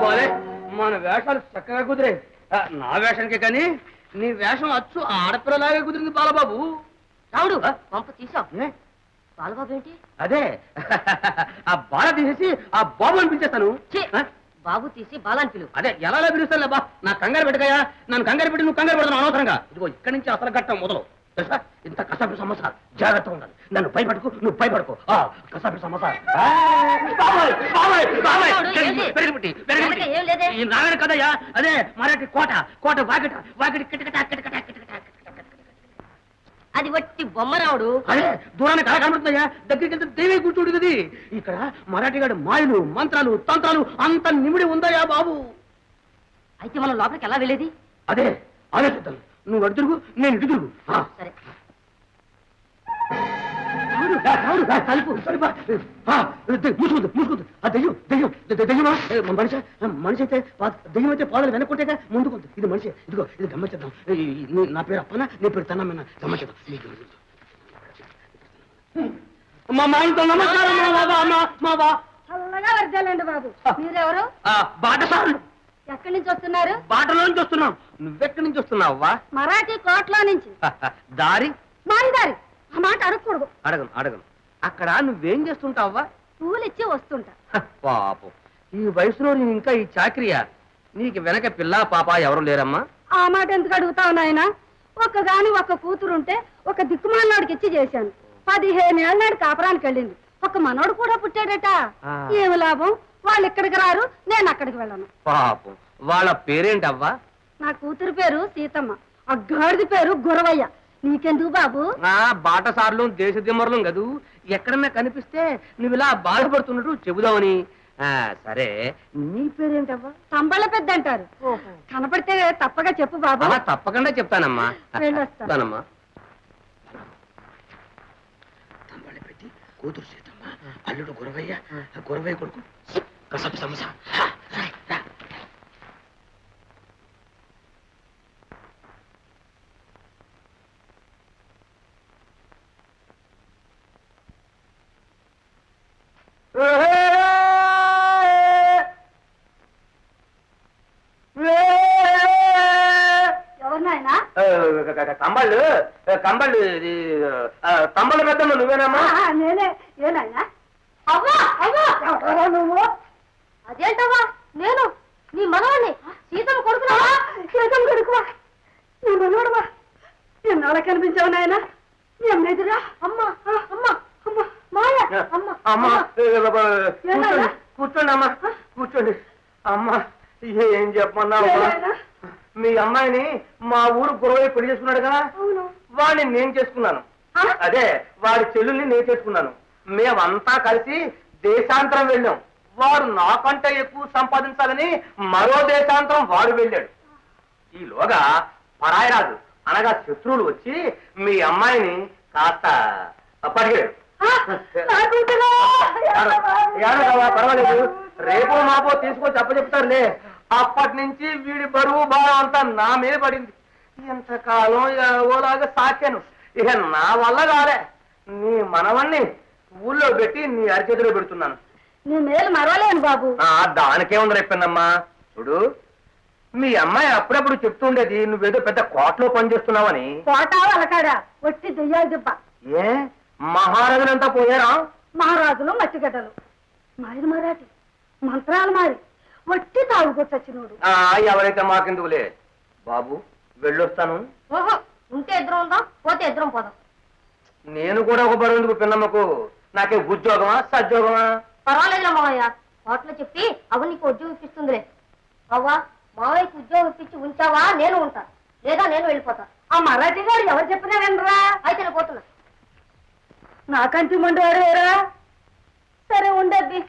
బాలే మన వేషాలు చక్కగా కుదిరే నా వేషానికే కానీ నీ వేషం అచ్చు ఆడపిల్లలాగే కుదిరింది బాలబాబు. రావుడు? పంప తీసావు. ఏ? బాలబాబు ఏంటి? అదే ఆ బాల తీసేసి ఆ బాబు అని పిలిచేస్తాను. ఛీ! ఆ? బాబు తీసి బాలాని పిలువు. అదే ఎలా పిలుస్తాను బా నా కంగారు పెట్టకయా నన్ను కంగారు పెట్టి నువ్వు కంగారు పెడతాను అనవసరంగా. ఇదిగో ఇక్కడి నుంచి అసలు ఘట్టం మొదలు. తెలుసా? ఇంత కసాపి సమస్య జాగ్రత్తగా ఉండాలి. నన్ను భయపడకు నువ్వు భయపడకు. కసాపి నారాయణ కదయ్యా? అదే మరాఠీ కోట కోట వాకిట వాకిటి కిటకిట కిటకిట. అది వట్టి బొమ్మ రావుడు అదే దూరానికి అలా కనబడుతుందయ్యా దగ్గరికి వెళ్తే దేవే కూర్చుంటుంది. ఇది ఇక్కడ మరాఠీగాడు మాయలు మంత్రాలు తంత్రాలు అంత నిమిడి ఉందయ్యా బాబు. అయితే మనం లోపలికి ఎలా వెళ్ళేది? అదే ఆలోచిద్దాం. నువ్వు అటు తిరుగు నేను ఇటు తిరుగు. సరే. తలుపు, తలుపా. ఆ, దెయ్యం, దెయ్యం, దెయ్యమా? మనిషి మనిషి అయితే దెయ్యం అయితే పాదాలు వెనక్కుంటేగా ముందుకుంది. ఇది మనిషి. ఇదిగో ఇది గమ్మచేద్దాం నీ- పేరు అప్పన? నీ పేరు తన్నమ్మ గమ్మచేద్దాం మా నమస్కారం మా బాబా మా మా బా. చల్లగా వర్జాలండి బాబు. మీరెవరు? ఆ, బాటసారులు. ఎక్కడి నుంచి వస్తున్నారు? బాటలో నుంచి వస్తున్నాం. నువ్వెక్కడి నుంచి వస్తున్నావా మరాఠీ కోట్లో నుంచి. దారి? మారిదారి ఆ మాట అడగకూడదు. అడగను అడగను. అక్కడ నువ్వేం చేస్తుంటావా పూలు ఇచ్చి వస్తుంటా. హ, పాపం. ఈ వయసులో నేను ఇంకా ఈ చాకరియా? నీకు వెనక పిల్ల పాప ఎవరు లేరమ్మా? ఆ మాట ఎందుకు అడుగుతావు నాయన? ఒక్క గాని ఒక్క కూతురుంటే ఒక దిక్కుమాలనాడికి ఇచ్చి చేశాను. పదిహేను ఏళ్ళ నాడు కాపురానికి వెళ్ళింది. ఒక మనోడు కూడా పుట్టాడట. ఆ. ఏమి లాభం? వాళ్ళు ఇక్కడికి రారు నేను అక్కడికి వెళ్ళను. పాపం. వాళ్ళ పేరేంటవ్వా? నా కూతురు పేరు సీతమ్మ. ఆ గాడిది పేరు గురవయ్య. నీకెందుకు బాబు? నా బాటసార్లు దేశ దిమ్మరులు కదూ? ఎక్కడన్నా కనిపిస్తే నువ్వు ఇలా బాధపడుతున్నట్టు చెబుదామని. ఆ, సరే. నీ పేరేంటవ్వా? సంబళ పెద్ద అంటారు కనపడితే తప్పగా చెప్పు బాబు. తప్పకుండా చెప్తానమ్మా. పెట్టి కూతురు సీతమ్మ అల్లుడు గురవయ్య గురవయ్య కొడుకు. కసపు సమస. కంబళ్ళు కంబళ్ళు కంబళ్ళ పెద్దమ్మ నువ్వేనమ్మా? నేనే ఏనాయనా అవ్వా అవ్వా! ఎవరా నువ్వు? అదేంటవ్వా? నేను నీ మనవాణ్ణి సీతమ్మ కొడుకునా? సీతమ్మ కొడుకువా? నీ మనవాడవా ఎన్నాళ్ళ కనిపించావు నాయన? నీ అమ్మ ఎదురా అమ్మ అమ్మ? కూర్చోండి కూర్చోండి అమ్మా కూర్చోండి. అమ్మా ఏం చెప్పమన్నావు ఏనాయనా? మీ అమ్మాయిని మా ఊరు గురవయ్య పెళ్ళి చేసుకున్నాడు కదా? వాడిని నేను చేసుకున్నాను? అదే వాడి చెల్లుల్ని నేను చేసుకున్నాను. మేమంతా కలిసి దేశాంతరం వెళ్ళాం. వాడు నాకంటే ఎక్కువ సంపాదించాలని మరో దేశాంతరం వాడు వెళ్ళాడు. ఈలోగా పరాయరాజు అనగా శత్రువులు వచ్చి మీ అమ్మాయిని కాస్త పడిగాడు! ఏడవా పర్వాలేదు. రేపో మాపో తీసుకొచ్చి అప్పచెప్తారులే. అప్పటి నుంచి వీడి బరువు భారం అంతా నా మీద పడింది. ఎంతకాలం ఓలాగా సాకాను ఇక నా వల్ల కాలే. నీ మనవణ్ణి ఊళ్ళో పెట్టి నీ అరిచేతిలో పెడుతున్నాను. నీ మేలు మరవలేను బాబు. ఆ దానికే ఉంది రేపన్నమ్మా చూడు మీ అమ్మాయి అప్పుడప్పుడు చెప్తుండేది నువ్వేదో పెద్ద కోటలో పనిచేస్తున్నావని. కోట అలకాడా ఒట్టి దెయ్యాలు దిబ్బ. ఏ? మహారాజులంతా పోయారా? మహారాజులు మట్టిగడ్డలు మారి మరాఠి మంత్రాలు మారి. వట్టి తాగుకొచ్చచ్చినోడు ఆ, ఎవరైతే మాకెందుకులే? బాబు వెళ్ళొస్తాను. ఓహో ఉంటే ఇద్దరం ఉందాం పోతే ఇద్దరం పోదాం. నేను కూడా ఒక బరువుందుకు పిన్నమ్మకు? నాకే ఉద్యోగమా సద్యోగమా? పర్వాలేదు మావయ్య. హోటల్ చెప్పి అవ్వ నీకు ఉద్యోగం ఇప్పిస్తుందిలే. అవ్వా మావయ్యకి ఉద్యోగం ఇప్పించి ఉంచావా? నేను ఉంటా. లేదా నేను వెళ్ళిపోతా. ఆ మరాఠీ గారు ఎవరు చెప్పినా వినరా? అయితే నేను పోతున్నా. నాకంటి మండివాడు వేరా సరే ఉండద్ది.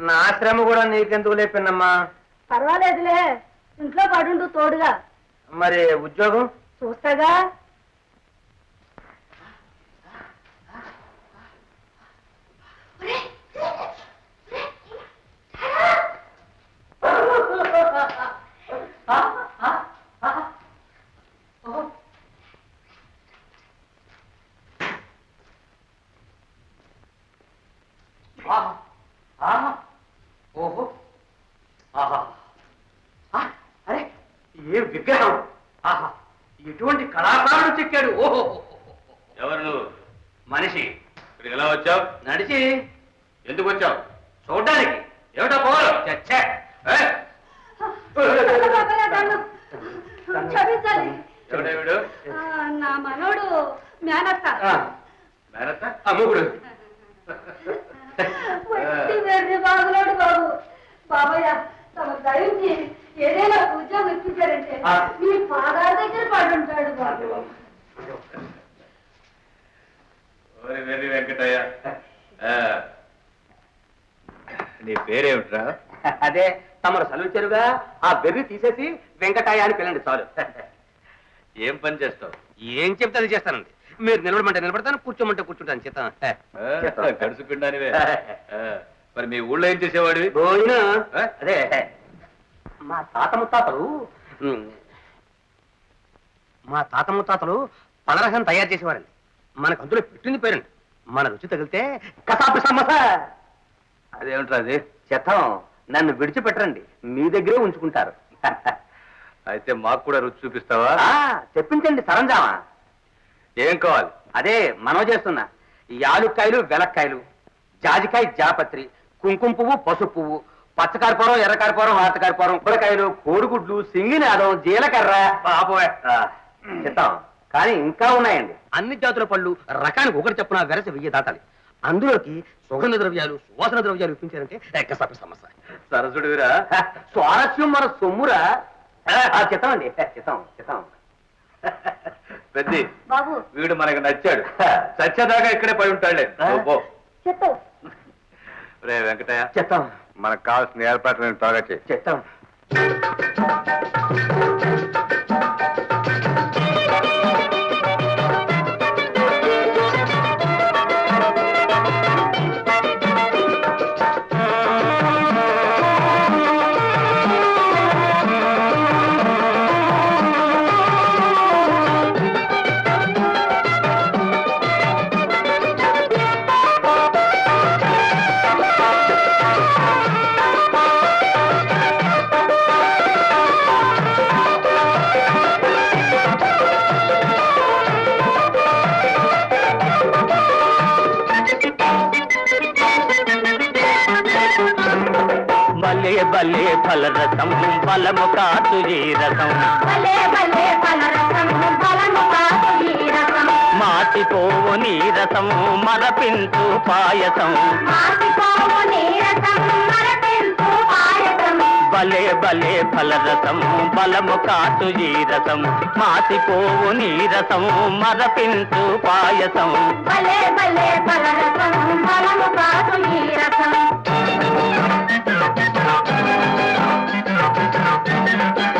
నా శ్రమ కూడా నీకెందుకులే పిన్నమ్మా పర్వాలేదులే. ఇంట్లో పడుండు తోడుగా. మరి ఉద్యోగం? చూస్తాగా. ఓహో. ఆహా. అరే ఏ విగ్రహం? ఆహా. ఎటువంటి కళాకారుడు చెక్కాడు. ఓహో. ఎవరు నువ్వు? మనిషి. ఇక్కడికి ఎలా వచ్చావు? నడిచి. ఎందుకు వచ్చావు? చూడడానికి. ఏమిటో పోవాలి? చచ్చా. నా మనోడు మేనత్త మేనత్త అమ్ముడు వట్టి వెర్రి బాగులోడు బాబు. బాబయ్య తమ దయించి ఏదైనా ఉద్యోగం ఇప్పించారంటే ఆ. మీ పాదాల దగ్గర పడుంటాడు బాబు. ఓరి వెర్రి వెంకటయ్య. ఆ. నీ పేరేమిట్రా? అదే తమరు సెలవిచ్చారుగా ఆ బెర్రి తీసేసి వెంకటాయ అని పిల్లండి చాలు. ఏం పని చేస్తావు? ఏం చెప్తే అది చేస్తానండి. మీరు నిలబడమంటే నిలబడతాను కూర్చోమంటే కూర్చుంటాను చేత. ఆ, మరి మీ ఊళ్ళో ఏం ఆ? అదే మా తాత ముత్తాతలు మా తాత ముత్తాతలు పలరసం తయారు చేసేవారండి. మనకు అందులో పెట్టింది పేరండి. మన రుచి తగిలితే కసాపు సమస అదేమిట్రా అది? చెత్తం నన్ను విడిచిపెట్టరండి. మీ దగ్గరే ఉంచుకుంటారు. అయితే మాకు కూడా రుచి చూపిస్తావా? ఆ, చెప్పించండి సరంజామా. ఏం కావాలి? అదే మనవ చేస్తున్నా. యాలుక్కాయలు వెలక్కాయలు జాజికాయ జాపత్రి కుంకుమ పువ్వు పసుపు పువ్వు పచ్చకర్పూరం ఎర్రకర్పూరం వాతకర్పూరం ఉబ్బరకాయలు కోడిగుడ్లు సింగినాదం జీలకర్ర. పాపోయ్ చెప్తాం. కానీ ఇంకా ఉన్నాయండి. అన్ని జాతుల పళ్ళు రకానికి ఒకటి చెప్పున వెరసి వెయ్యి దాటాలి. అందులోకి సుగంధ ద్రవ్యాలు సువాసన ద్రవ్యాలు ఇప్పించారంటే ఎక్కసాపి సమస్య. సరసుడివిరా స్వారస్యం మన సొమ్మురా. అండి చిత్తం చిత్తం పెద్ది బాబు. వీడు మనకు నచ్చాడు. చచ్చేదాకా ఇక్కడే పడి ఉంటాడులే. పో. చెత్తం రే వెంకటయ్య. చిత్తం మనకు కావాల్సిన ఏర్పాట్లు త్వరగా చేయి భలే భలే ఫలరసం బలము కాచు ఈ రసం. మాటిపోవు నీ రసం మరపించు పాయసం. మాసిపోవు భలే భలే ఫలరసం బలము కాచు ఈ రసం. మాటిపోవు నీ రసం మరపించు పాయసం. భలే భలే ఫలరసం బలము కాదు ఈ రసం. Thank you.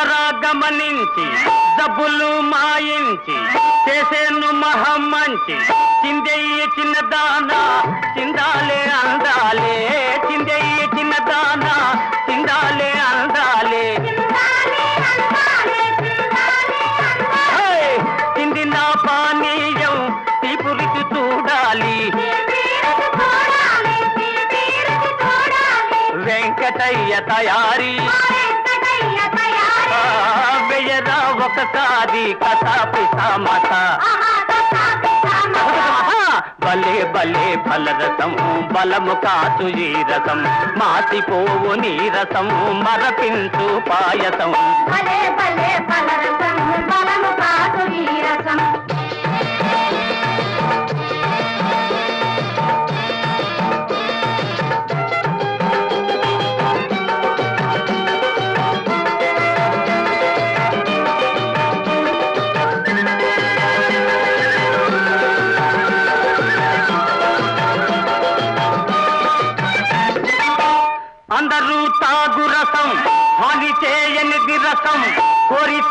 చూడరా గమనించి డబ్బులు మాయించి చేసేను మహం మంచి. చిందెయ్యి చిన్న దానా చిందాలే అందాలే. చిందెయ్యి చిన్న దానా చిందాలే అందాలే హే! చింది నా పానీయం తీపు రుచి చూడాలి వెంకటయ్య తయారీ. ఒకసారి కథాపి సమత భలే భలే ఫలరసం బలము కాచు ఈ రసం. మాసిపోవు నీ రసం మరపించు పాయసం. భలే భలే ఫలరసం బలము కాదు ఈ రసం.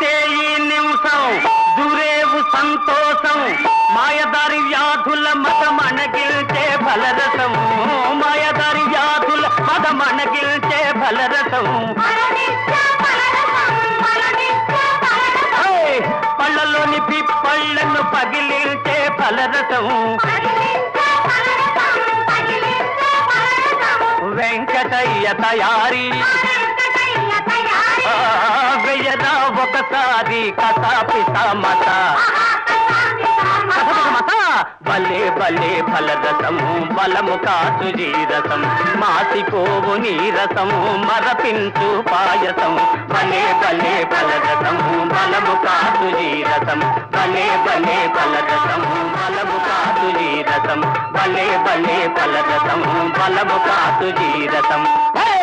జీవితే ఈ నిమిషం దురేవు సంతోషం. మాయదారి వ్యాధుల మతం అణగిల్చే బలరసం మాయదారి వ్యాధుల మతం అణగిల్చే బలరసం పళ్ళలోని పిప్పళ్ళను పగిలించే ఫలరసం వెంకటయ్య తయారీ. ఆ, వెయ్యదా ఒకసారి కసాపిత మత మత భలే భలే ఫలరసము బలము కాసు జీరసం. మాసిపోవు నీరసము మరపించు పాయసం. భలే భలే ఫలరసము బలము కాసు జీరసం. భలే భలే ఫలరసము బలము కాసు జీరసం. భలే భలే ఫలరసము బలము కాసు జీరసం. హే!